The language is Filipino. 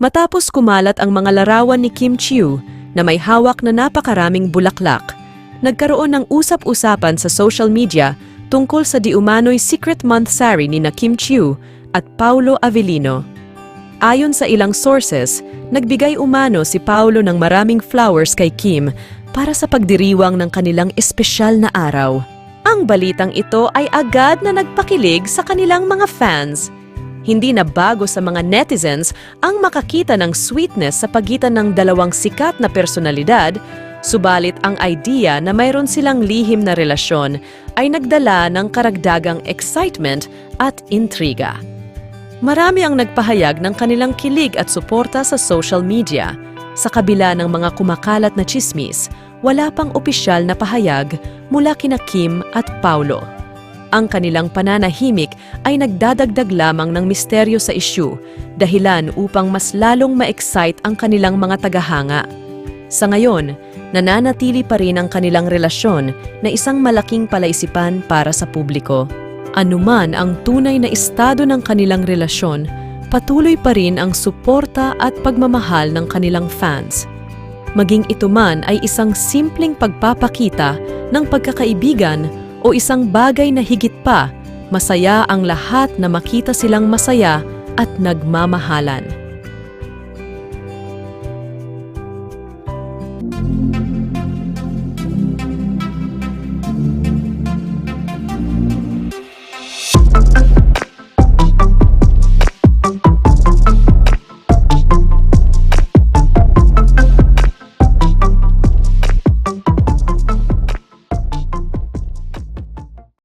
Matapos kumalat ang mga larawan ni Kim Chiu na may hawak na napakaraming bulaklak, nagkaroon ng usap-usapan sa social media tungkol sa diumano'y Secret Month Sari ni na Kim Chiu at Paulo Avellino. Ayon sa ilang sources, nagbigay umano si Paulo ng maraming flowers kay Kim para sa pagdiriwang ng kanilang espesyal na araw. Ang balitang ito ay agad na nagpakilig sa kanilang mga fans. Hindi na bago sa mga netizens ang makakita ng sweetness sa pagitan ng dalawang sikat na personalidad, subalit ang idea na mayroon silang lihim na relasyon ay nagdala ng karagdagang excitement at intriga. Marami ang nagpahayag ng kanilang kilig at suporta sa social media. Sa kabila ng mga kumakalat na chismis, wala pang opisyal na pahayag mula kina Kim at Paulo. Ang kanilang pananahimik ay nagdadagdag lamang ng misteryo sa isyu, dahilan upang mas lalong ma-excite ang kanilang mga tagahanga. Sa ngayon, nananatili pa rin ang kanilang relasyon na isang malaking palaisipan para sa publiko. Anuman ang tunay na estado ng kanilang relasyon, patuloy pa rin ang suporta at pagmamahal ng kanilang fans. Maging ito man ay isang simpleng pagpapakita ng pagkakaibigan o isang bagay na higit pa, masaya ang lahat na makita silang masaya at nagmamahalan.